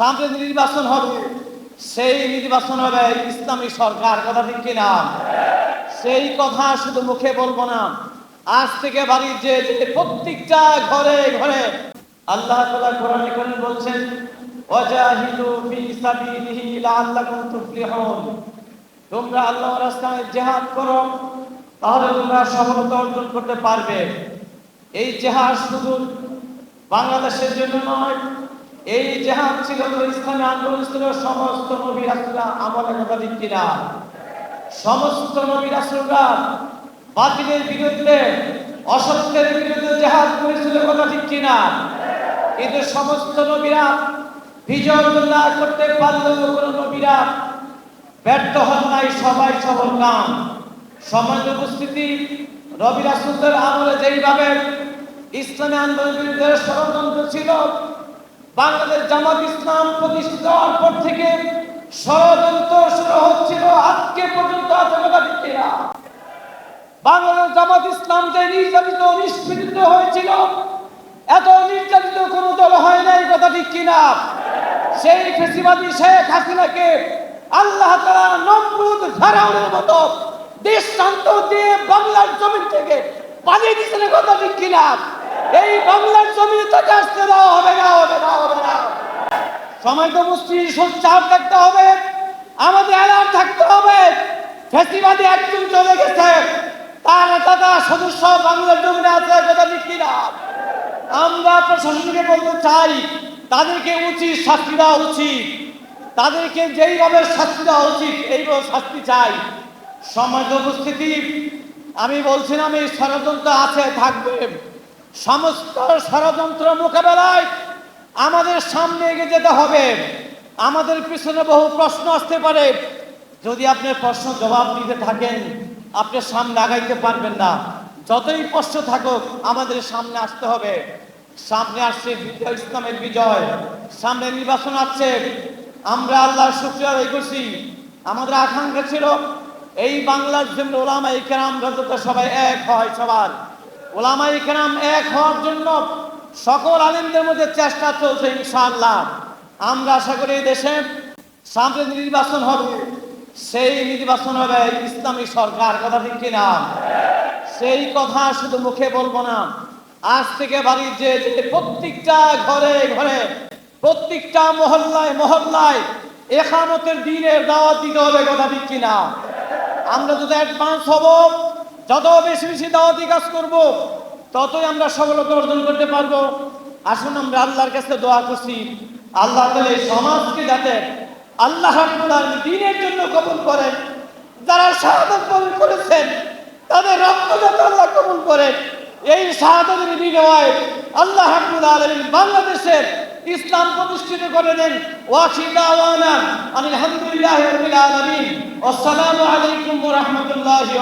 সামনে নির্বাচন হবে। সেই নির্বাচন হবে ইসলামী সরকার, কথা ঠিক কিনা? সেই কথা শুধু মুখে বলব না। আজ থেকে বাড়ির যে প্রত্যেকটা ঘরে ঘরে আল্লাহ তাআলা কোরআনে কারীম বলছেন, ওয়াজাহিদু ফি সাবিলিহি লাআল্লাকুম তুফলিহুন। তোমরা আল্লাহর রাস্তায় জিহাদ করো, তাহলে তোমরা সফলতা অর্জন করতে পারবে। এই জেহাদ শুধু বাংলাদেশের জন্য নয় এই জেহাদ ছিল ইসলামী আন্দোলন ছিল, সমস্ত নবী রাসূলরা আমলে কথা ঠিক কিনা সমস্ত নবী রাসূলরা বাতিলের বিরুদ্ধে, অসত্যের বিরুদ্ধে জেহাদ করেছিল কথা ঠিক কিনা? কিন্তু সমস্ত নবীরা বিজয় না করতে পারলেও কোন নবীরা ব্যর্থ হন নাই, সবাই সফল নাম সমাজ উপস্থিতি রবি রাসুলদের আমলে যেইভাবে ইসলামী আন্দোলনের বিরুদ্ধে ষড়যন্ত্র ছিল বাংলাদেশ জামাত ইসলাম প্রতিষ্ঠিত হওয়ার পর থেকে ষড়যন্ত্র শুরু হচ্ছিল, আজকে পর্যন্ত না বাংলাদেশ জামাত ইসলাম যে নির্যাতিত, নিষ্পীড়িত হয়েছিল, এত নির্যাতিত কোন দল হয় নাই, কথা ঠিক কিনা? সেই ফেসিবাদী শেখ হাসিনাকে আল্লাহ তাআলা নমরুদ ফেরাউনের মতো দৃষ্টান্ত দিয়ে বাংলার জমিন থেকে পালিয়ে দিয়েছেন, কথা ঠিক কিনা? এই বাংলার জমিনে তাকে আসতে দেওয়া হবে তো মুস্তি সোচ্চার থাকতে হবে। আমাদের অ্যালার্ট থাকতে হবে। ফেসিবাদী একজন চলে গেছে। তার দাদা সদস্য বাংলার জমিনে আছে, কথা ঠিক কিনা? আমরা প্রশাসনকে বলতে চাই, তাদেরকে উচিত শাস্তি দেওয়া উচিত। তাদেরকে যেইভাবে শাস্তি দেওয়া উচিত, এইভাবে শাস্তি চাই। সমাজ উপস্থিতি, আমি বলছিলাম, এই ষড়যন্ত্র আছে, থাকবে। সমস্ত ষড়যন্ত্র মোকাবেলায় আমাদের সামনে এগিয়ে যেতে হবে। আমাদের পিছনে বহু প্রশ্ন আসতে পারে। যদি আপনি প্রশ্ন জবাব দিতে থাকেন, আপনি সামনে আগাইতে পারবেন না। যতই প্রশ্ন থাকুক, আমাদের সামনে আসতে হবে। সামনে আসছে বিজয়, ইসলামের বিজয়। সামনে নির্বাচন আসছে। আমরা আল্লাহর শুক্রিয়া আদায় করছি। আমাদের আকাঙ্ক্ষা ছিল, এই বাংলার জন্য ওলামা ইকেরাম যত সবাই এক হয় সবার। ওলামা ইকেরাম এক হওয়ার জন্য সকল আলিমদের মধ্যে চেষ্টা চলছে ইনশাআল্লাহ। আমরা আশা করি দেশে সামনে নির্বাচন হবে। সেই নির্বাচন হবে ইসলামী সরকার, কথা ঠিক কিনা? সেই কথা শুধু মুখে বলব না। আজ থেকে বাড়ির যে প্রত্যেকটা ঘরে ঘরে, প্রত্যেকটা মহল্লায় মহল্লায় এখামতের দিনের দাওয়াত দিতে হবে, কথা ঠিক কিনা? আমরা যত অ্যাডভান্স হব, যত বেশি বেশি দাওয়াতি কাজ করব ততই আমরা সফলতা অর্জন করতে পারব। আসুন আমরা আল্লাহর কাছে দোয়া করছি। আল্লাহ তাহলে সমাজকে যাতে আল্লাহ দিনের জন্য কবুল করেন যারা শাহাদত বরণ করেছেন, তাদের রক্ত যাতে আল্লাহ কবুল করেন এই শাহাদতের বিনিময়ে আল্লাহ রাব্বুল আলামিন বাংলাদেশের ইসলাম প্রতিষ্ঠিত করে দেন ওয়াখিদা ওয়ানা আলহামদুলিল্লাহি রাব্বিল আলামিন। আসসালামু আলাইকুম ওয়া রাহমাতুল্লাহি